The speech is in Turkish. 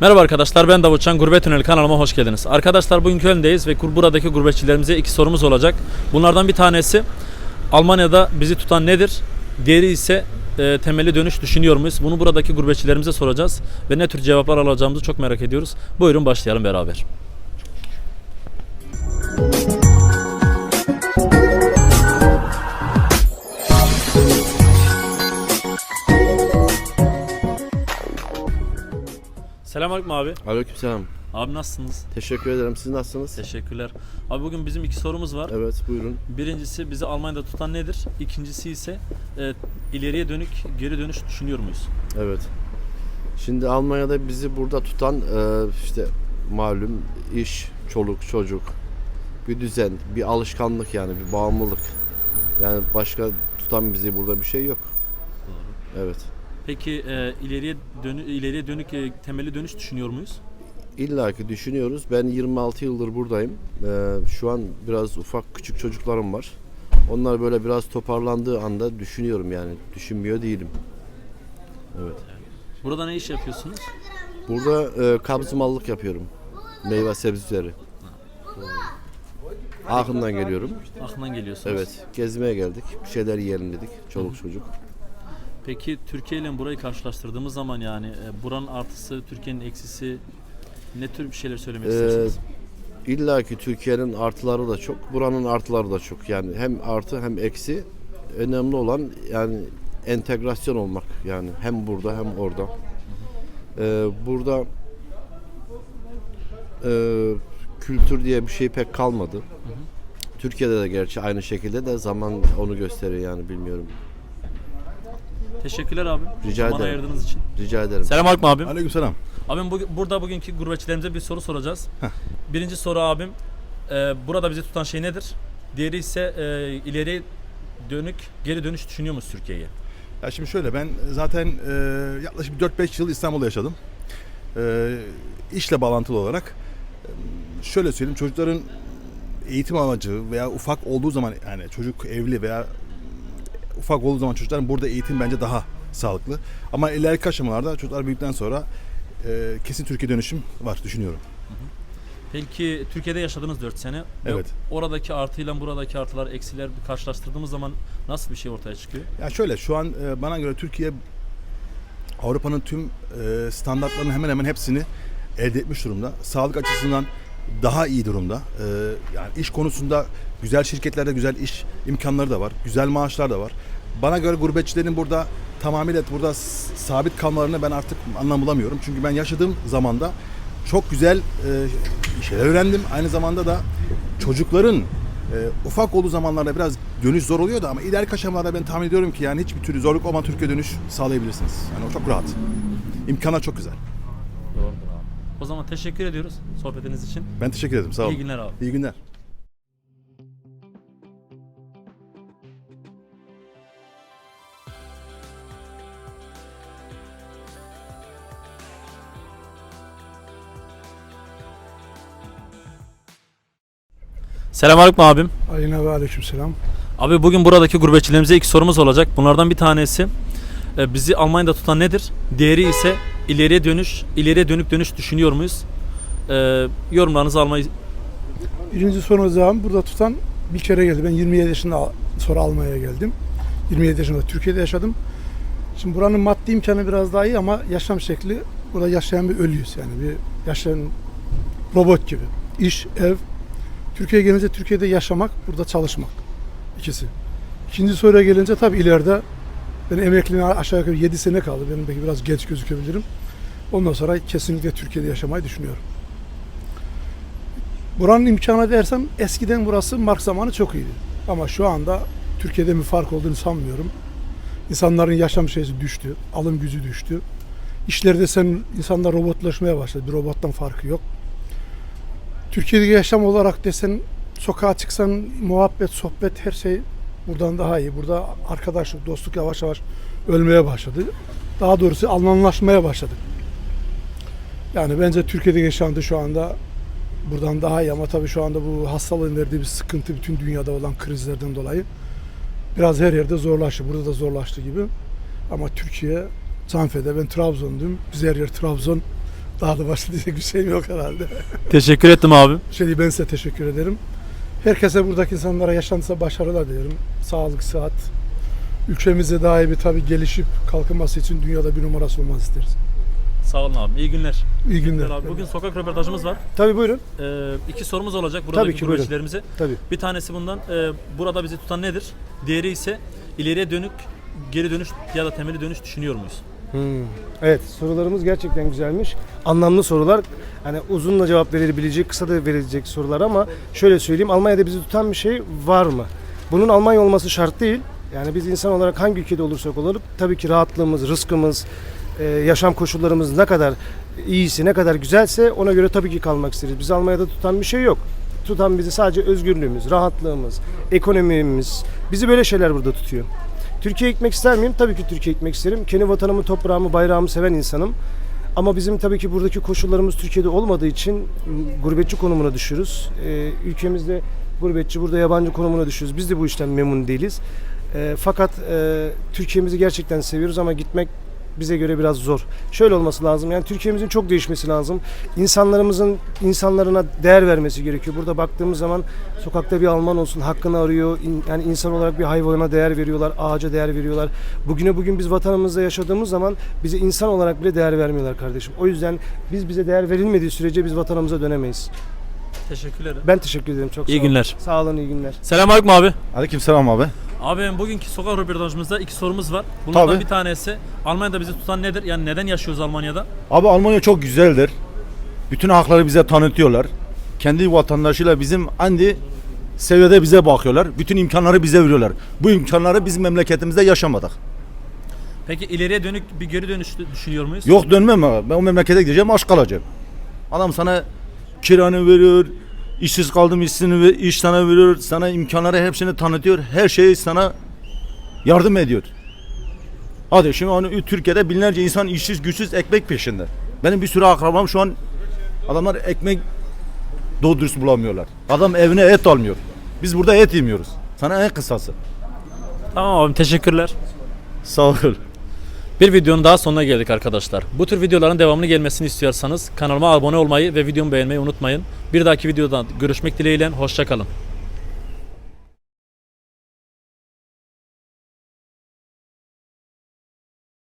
Merhaba arkadaşlar ben Davutcan Gurbet Tüneli kanalıma hoş geldiniz. Arkadaşlar bugün Köln'deyiz ve buradaki gurbetçilerimize iki sorumuz olacak. Bunlardan bir tanesi Almanya'da bizi tutan nedir? Diğeri ise e, temelli dönüş düşünüyor muyuz? Bunu buradaki gurbetçilerimize soracağız ve ne tür cevaplar alacağımızı çok merak ediyoruz. Buyurun başlayalım beraber. Selamünaleyküm abi. Aleykümselam. Abi nasılsınız? Teşekkür ederim. Siz nasılsınız? Teşekkürler. Abi bugün bizim iki sorumuz var. Evet, buyurun. Birincisi bizi Almanya'da tutan nedir? İkincisi ise e, ileriye dönük geri dönüş düşünüyor muyuz? Evet. Şimdi Almanya'da bizi burada tutan e, işte malum iş, çoluk, çocuk, bir düzen, bir alışkanlık yani bir bağımlılık. Yani başka tutan bizi burada bir şey yok. Evet. Peki e, ileriye dönü, ileriye dönük e, temelli dönüş düşünüyor muyuz? İlla ki düşünüyoruz. Ben 26 yıldır buradayım. E, şu an biraz ufak küçük çocuklarım var. Onlar böyle biraz toparlandığı anda düşünüyorum yani. Düşünmüyor değilim. Evet. Burada ne iş yapıyorsunuz? Burada e, kabzımallık yapıyorum. Meyve sebzeleri. Aachen'dan geliyorum. Aklından geliyorsunuz. Evet, gezmeye geldik. Bir şeyler yiyelim dedik. Çoluk çocuk. Peki Türkiye ile burayı karşılaştırdığımız zaman yani e, buranın artısı, Türkiye'nin eksisi ne tür bir şeyler söylemek Ee, istersiniz? İlla ki Türkiye'nin artıları da çok, buranın artıları da çok. Yani hem artı hem eksi. Önemli olan yani entegrasyon olmak. Yani hem burada hem orada. Ee, burada e, kültür diye bir şey pek kalmadı. Türkiye'de de gerçi aynı şekilde de zaman onu gösteriyor yani bilmiyorum. Teşekkürler abi. Rica Zaman ederim. ayırdığınız için. Rica ederim. Selamünaleyküm abim. Aleykümselam. Abim bugün, burada bugünkü gurbetçilerimize bir soru soracağız. Birinci soru abim, e, burada bizi tutan şey nedir? Diğeri ise e, ileriye dönük, geri dönüş düşünüyor musunuz Türkiye'ye? Ya şimdi şöyle ben zaten e, yaklaşık 4-5 yıl İstanbul'da yaşadım. E, işle bağlantılı olarak e, şöyle söyleyeyim çocukların eğitim amacı veya ufak olduğu zaman yani çocuk evli veya ufak olduğu zaman çocukların burada eğitim bence daha sağlıklı. Ama ileriki aşamalarda çocuklar büyüdükten sonra e, kesin Türkiye dönüşüm var düşünüyorum. Peki Türkiye'de yaşadınız 4 sene. ve Evet. Oradaki artıyla buradaki artılar, eksiler bir karşılaştırdığımız zaman nasıl bir şey ortaya çıkıyor? Ya şöyle şu an e, bana göre Türkiye Avrupa'nın tüm e, standartlarının hemen hemen hepsini elde etmiş durumda. Sağlık açısından daha iyi durumda. E, yani iş konusunda güzel şirketlerde güzel iş imkanları da var. Güzel maaşlar da var. Bana göre gurbetçilerin burada tamamıyla burada sabit kalmalarını ben artık anlam bulamıyorum. Çünkü ben yaşadığım zamanda çok güzel e, şeyler öğrendim. Aynı zamanda da çocukların e, ufak olduğu zamanlarda biraz dönüş zor oluyordu ama ileriki aşamalarda ben tahmin ediyorum ki yani hiçbir türlü zorluk olmadan Türkiye dönüş sağlayabilirsiniz. Yani o çok rahat. İmkanlar çok güzel. O zaman teşekkür ediyoruz sohbetiniz için. Ben teşekkür ederim. Sağ olun. İyi günler abi. İyi günler. Selamünaleyküm abim. Aleyna ve aleyküm selam. Abi bugün buradaki gurbetçilerimize iki sorumuz olacak. Bunlardan bir tanesi e, bizi Almanya'da tutan nedir? Diğeri ise ileriye dönüş, ileriye dönük dönüş düşünüyor muyuz? E, yorumlarınızı almayı Birinci sorunuz zaman burada tutan bir kere geldi. Ben 27 yaşında sonra Almanya'ya geldim. 27 yaşında Türkiye'de yaşadım. Şimdi buranın maddi imkanı biraz daha iyi ama yaşam şekli burada yaşayan bir ölüyüz yani bir yaşayan robot gibi. İş, ev. Türkiye'ye gelince Türkiye'de yaşamak, burada çalışmak. İkisi. İkinci soruya gelince tabii ileride ben emekliliğine aşağı yukarı 7 sene kaldı. Benim belki biraz geç gözükebilirim. Ondan sonra kesinlikle Türkiye'de yaşamayı düşünüyorum. Buranın imkanı dersem eskiden burası Mark zamanı çok iyiydi. Ama şu anda Türkiye'de bir fark olduğunu sanmıyorum. İnsanların yaşam şeysi düştü, alım gücü düştü. İşlerde sen insanlar robotlaşmaya başladı. Bir robottan farkı yok. Türkiye'deki yaşam olarak desen sokağa çıksan muhabbet, sohbet her şey buradan daha iyi. Burada arkadaşlık, dostluk yavaş yavaş ölmeye başladı. Daha doğrusu Almanlaşmaya başladı. Yani bence Türkiye'deki yaşantı şu anda buradan daha iyi ama tabii şu anda bu hastalığın verdiği bir sıkıntı bütün dünyada olan krizlerden dolayı biraz her yerde zorlaştı. Burada da zorlaştı gibi. Ama Türkiye Canfe'de ben Trabzon'dum. Biz her yer Trabzon. Daha da başka diyecek bir şeyim yok herhalde. Teşekkür ettim abim. Şey ben size teşekkür ederim. Herkese buradaki insanlara yaşantısına başarılar dilerim. Sağlık, sıhhat. Ülkemizde daha iyi bir tabii gelişip kalkınması için dünyada bir numarası olması isteriz. Sağ olun abi. İyi günler. İyi günler. Abi, bugün sokak röportajımız var. Tabii buyurun. Ee, iki sorumuz olacak buradaki Tabii ki, gurbetçilerimize. Tabii. Bir tanesi bundan e, burada bizi tutan nedir? Diğeri ise ileriye dönük geri dönüş ya da temeli dönüş düşünüyor muyuz? Hmm. Evet sorularımız gerçekten güzelmiş. Anlamlı sorular. Hani uzunla cevap verilebilecek, kısa da verilecek sorular ama şöyle söyleyeyim Almanya'da bizi tutan bir şey var mı? Bunun Almanya olması şart değil. Yani biz insan olarak hangi ülkede olursak olalım tabii ki rahatlığımız, rızkımız, e, yaşam koşullarımız ne kadar iyisi, ne kadar güzelse ona göre tabii ki kalmak isteriz. Bizi Almanya'da tutan bir şey yok. Tutan bizi sadece özgürlüğümüz, rahatlığımız, ekonomimiz. Bizi böyle şeyler burada tutuyor. Türkiye'ye gitmek ister miyim? Tabii ki Türkiye'ye gitmek isterim. Kendi vatanımı, toprağımı, bayrağımı seven insanım. Ama bizim tabii ki buradaki koşullarımız Türkiye'de olmadığı için gurbetçi konumuna düşüyoruz. Ee, ülkemizde gurbetçi, burada yabancı konumuna düşüyoruz. Biz de bu işten memnun değiliz. Ee, fakat e, Türkiye'mizi gerçekten seviyoruz ama gitmek bize göre biraz zor. Şöyle olması lazım. Yani Türkiye'mizin çok değişmesi lazım. İnsanlarımızın insanlarına değer vermesi gerekiyor. Burada baktığımız zaman sokakta bir Alman olsun hakkını arıyor. Yani insan olarak bir hayvana değer veriyorlar, ağaca değer veriyorlar. Bugüne bugün biz vatanımızda yaşadığımız zaman bize insan olarak bile değer vermiyorlar kardeşim. O yüzden biz bize değer verilmediği sürece biz vatanımıza dönemeyiz. Teşekkürler. Ben teşekkür ederim. Çok İyi sağ olun. günler. Sağ olun, iyi günler. Selamünaleyküm abi. Aleykümselam abi. Abi bugünkü sokak röportajımızda iki sorumuz var. Bunlardan Tabii. bir tanesi Almanya'da bizi tutan nedir? Yani neden yaşıyoruz Almanya'da? Abi Almanya çok güzeldir. Bütün hakları bize tanıtıyorlar. Kendi vatandaşıyla bizim aynı seviyede bize bakıyorlar. Bütün imkanları bize veriyorlar. Bu imkanları biz memleketimizde yaşamadık. Peki ileriye dönük bir geri dönüş düşünüyor muyuz? Yok dönmem abi. Ben o memlekete gideceğim aç kalacağım. Adam sana kiranı veriyor. İşsiz kaldım işsini ve iş sana veriyor. Sana imkanları hepsini tanıtıyor. Her şeyi sana yardım ediyor. Hadi şimdi hani Türkiye'de binlerce insan işsiz güçsüz ekmek peşinde. Benim bir sürü akrabam şu an adamlar ekmek doğru dürüst bulamıyorlar. Adam evine et almıyor. Biz burada et yemiyoruz. Sana en kısası. Tamam abi teşekkürler. Sağ ol. Bir videonun daha sonuna geldik arkadaşlar. Bu tür videoların devamını gelmesini istiyorsanız kanalıma abone olmayı ve videomu beğenmeyi unutmayın. Bir dahaki videoda görüşmek dileğiyle hoşçakalın.